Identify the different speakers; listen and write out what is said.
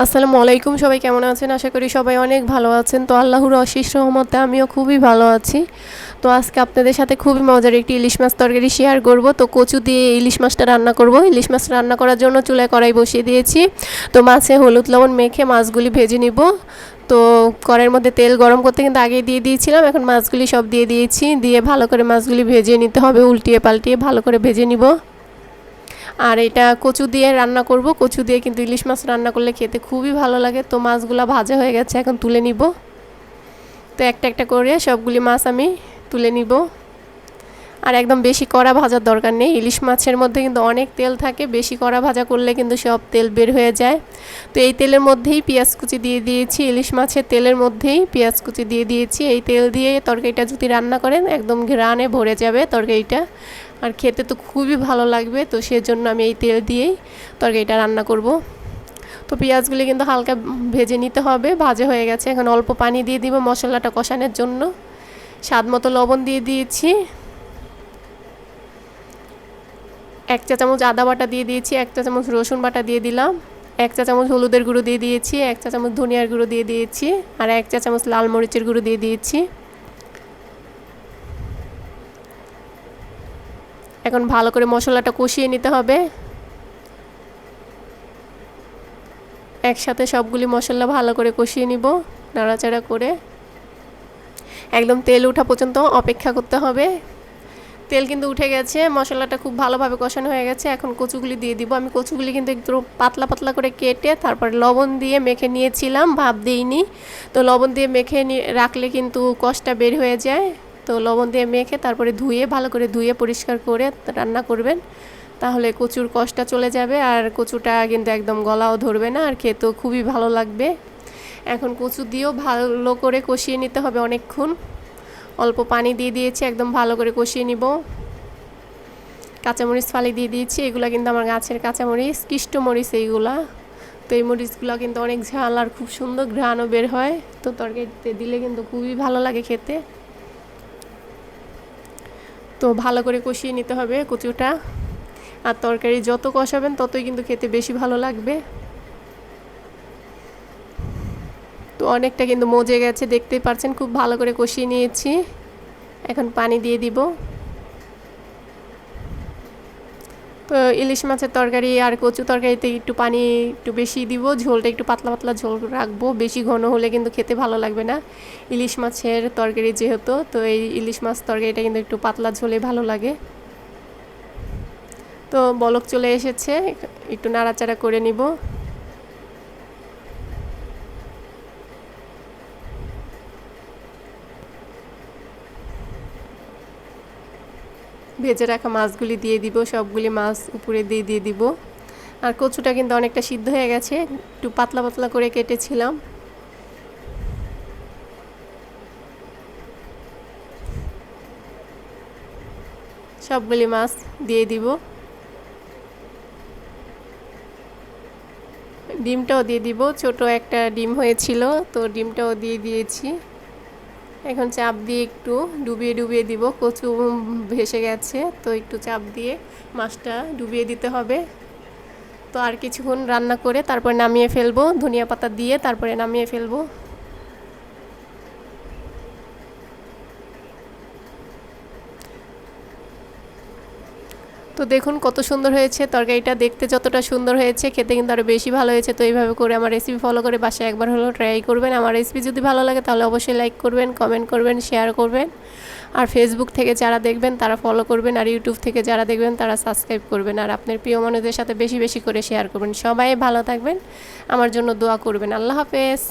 Speaker 1: আসসালামু আলাইকুম, সবাই কেমন আছেন? আশা করি সবাই অনেক ভালো আছেন। তো আল্লাহর অশেষ রহমতে আমিও খুবই ভালো আছি। তো আজকে আপনাদের সাথে খুবই মজার একটি ইলিশ মাছ তরকারি শেয়ার করব। তো কচু দিয়ে ইলিশ মাছটা রান্না করব। ইলিশ মাছ রান্না করার জন্য চুলায় কড়াই বসিয়ে দিয়েছি। তো মাছে হলুদ, লবণ মেখে মাছগুলি ভেজে নিব। তো কড়াইয়ের মধ্যে তেল গরম করতে কিন্তু আগে দিয়ে দিয়েছিলাম। এখন মাছগুলি সব দিয়ে দিয়েছি। দিয়ে ভালো করে মাছগুলি ভেজে নিতে হবে। উল্টিয়ে পাল্টিয়ে ভালো করে ভেজে নিব। আর এটা কচু দিয়ে রান্না করব। কচু দিয়ে কিন্তু ইলিশ মাছ রান্না করলে খেতে খুবই ভালো লাগে। তো মাছগুলো ভাজা হয়ে গেছে, এখন তুলে নিব। তো একটা একটা করে সবগুলি মাছ আমি তুলে নিব। আর একদম বেশি কড়া ভাজার দরকার নেই। ইলিশ মাছের মধ্যে কিন্তু অনেক তেল থাকে। বেশি কড়া ভাজা করলে কিন্তু সব তেল বের হয়ে যায়। তো এই তেলের মধ্যেই পেঁয়াজ কুচি দিয়ে দিয়েছি। ইলিশ মাছের তেলের মধ্যেই পেঁয়াজ কুচি দিয়ে দিয়েছি। এই তেল দিয়ে তরকারিটা যদি রান্না করেন, একদম ঘ্রাণে ভরে যাবে তরকারিটা। আর খেতে তো খুবই ভালো লাগবে, তো সেজন্য আমি এই তেল দিয়েই তরকারিটা রান্না করব। তো পেঁয়াজগুলি কিন্তু হালকা ভেজে নিতে হবে, ভাজে হয়ে গেছে। এখন অল্প পানি দিয়ে দিব মশলাটা কষানোর জন্য। স্বাদ মতো লবণ দিয়ে দিয়েছি। এক চা চামচ আদা বাটা দিয়ে দিয়েছি, এক চা চামচ রসুন বাটা দিয়ে দিলাম, এক চা চামচ হলুদের গুঁড়ো দিয়ে দিয়েছি, এক চা চামচ ধনিয়ার গুঁড়ো দিয়ে দিয়েছি, আর এক চা চামচ লাল মরিচের গুঁড়ো দিয়ে দিয়েছি। এখন ভালো করে মশলাটা কষিয়ে নিতে হবে। একসাথে সবগুলি মশলা ভালো করে কষিয়ে নিব, নাড়াচাড়া করে। একদম তেল ওঠা পর্যন্ত অপেক্ষা করতে হবে। তেল কিন্তু উঠে গেছে, মশলাটা খুব ভালোভাবে কষানো হয়ে গেছে। এখন কচুগুলি দিয়ে দিব। আমি কচুগুলি কিন্তু একটু পাতলা পাতলা করে কেটে তারপরে লবণ দিয়ে মেখে নিয়েছিলাম ভাব দিইনি। তো লবণ দিয়ে মেখে রাখলে কিন্তু কষটা বের হয়ে যায়। তো লবণ দিয়ে মেখে তারপরে ধুয়ে, ভালো করে ধুয়ে পরিষ্কার করে রান্না করবেন। তাহলে কচুর কষটা চলে যাবে আর কচুটা কিন্তু একদম গলাও ধরবে না আর খেতেও খুবই ভালো লাগবে। এখন কচু দিয়েও ভালো করে কষিয়ে নিতে হবে অনেকক্ষণ। অল্প পানি দিয়ে দিয়েছি, একদম ভালো করে কষিয়ে নিব। কাঁচামরিচ ফালি দিয়ে দিয়েছি, এগুলো কিন্তু আমার গাছের কাঁচামরিচ কিষ্ট মরিচ এইগুলা। তো এই মরিচগুলো কিন্তু অনেক ঝাল আর খুব সুন্দর ঘ্রাণও বের হয়। তো তরকারিতে দিলে কিন্তু খুবই ভালো লাগে খেতে। তো ভালো করে কষিয়ে নিতে হবে কচুটা। আর তরকারি যত কষাবেন ততই কিন্তু খেতে বেশি ভালো লাগবে। তো অনেকটা কিন্তু মজে গেছে, দেখতেই পারছেন, খুব ভালো করে কষিয়ে নিয়েছি। এখন পানি দিয়ে দিব তো ইলিশ মাছের তরকারি আর কচু তরকারিতে একটু পানি একটু বেশি দিব, ঝোলটা একটু পাতলা পাতলা ঝোল রাখব, বেশি ঘন হলে কিন্তু খেতে ভালো লাগবে না। ইলিশ মাছের তরকারি যেহেতু, তো এই ইলিশ মাছ তরকারিটা কিন্তু একটু পাতলা ঝোলে ভালো লাগে। তো বলক চলে এসেছে, একটু নাড়াচাড়া করে নিব। ভেজে রাখা মাছগুলি দিয়ে দিব, সবগুলি মাছ উপরে দিয়ে দিয়ে দিব। আর কচুটা কিন্তু অনেকটা সিদ্ধ হয়ে গেছে, একটু পাতলা পাতলা করে কেটেছিলাম। সবগুলি মাছ দিয়ে দিব। ডিমটাও দিয়ে দিব, ছোট একটা ডিম হয়েছিল, তো ডিমটাও দিয়ে দিয়েছি। এখন চাপ দিয়ে একটু ডুবিয়ে ডুবিয়ে দিব। কচু ভেসে গেছে, তো একটু চাপ দিয়ে মাছটা ডুবিয়ে দিতে হবে। তো আর কিছুক্ষণ রান্না করে তারপরে নামিয়ে ফেলব, ধনিয়া পাতা দিয়ে তারপরে নামিয়ে ফেলব। তো দেখুন কত সুন্দর হয়েছে, তরকারিটা দেখতে যতটা সুন্দর হয়েছে, খেতে কিন্তু আরও বেশি ভালো হয়েছে। তো এইভাবে করে আমার রেসিপি ফলো করে বাসায় একবার হলেও ট্রাই করবেন। আমার রেসিপি যদি ভালো লাগে তাহলে অবশ্যই লাইক করবেন কমেন্ট করবেন শেয়ার করবেন। আর ফেসবুক থেকে যারা দেখবেন তারা ফলো করবেন আর ইউটিউব থেকে যারা দেখবেন তারা সাবস্ক্রাইব করবেন। আর আপনার প্রিয় মানুষদের সাথে বেশি বেশি করে শেয়ার করবেন। সবাই ভালো থাকবেন, আমার জন্য দোয়া করবেন। আল্লাহ হাফেজ।